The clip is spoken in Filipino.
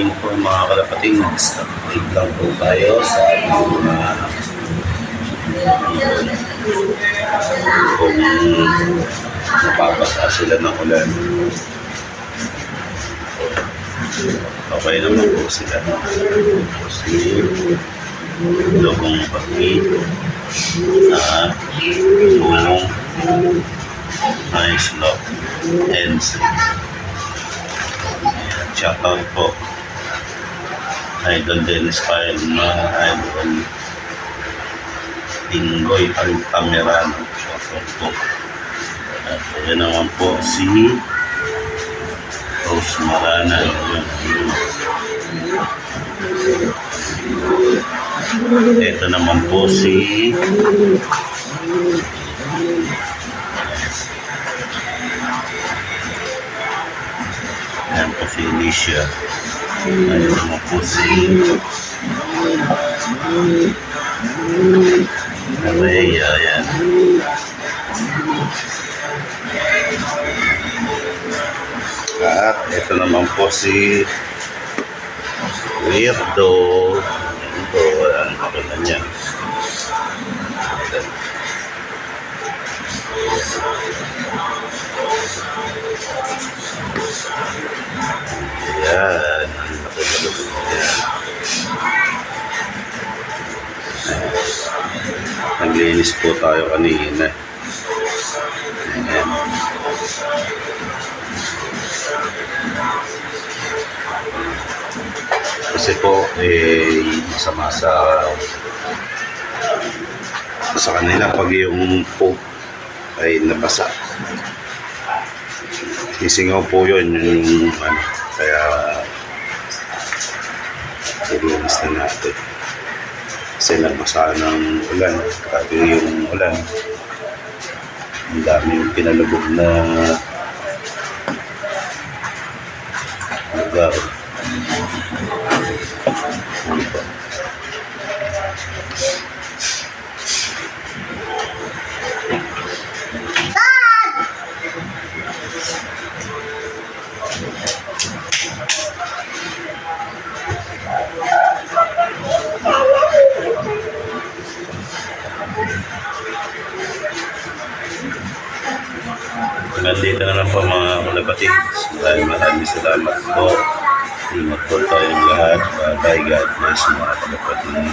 evening po mga kalapating. Update lang po tayo sa ating mga kung napapasa sila ng ulan. Okay naman po sila. Kasi lubong pagi at tulong nice love and shout out po Idol Dennis Paelma Idol. Tinggoy Altamirano out po at yan naman po si Rose Marana ito naman po si Ayan po si Alicia. Si Rhea. Ayan. At ito naman po si Weirdo. Ito, ang kapala niya. Naglinis po tayo kanina. Ayan. Kasi po, eh, masama sa sa kanila pag yung po ay nabasa. Isingaw po yun, yung ano, kaya ilinis na natin. Kasi nabasa ng ulan, grabe yung ulan. Ang dami yung pinalubog na lugar. Ano po? Nandito na lang po mga kalapatid. Maraming maraming salamat po. Ingat po tayong lahat. Bye-bye. God bless mga kalapatid.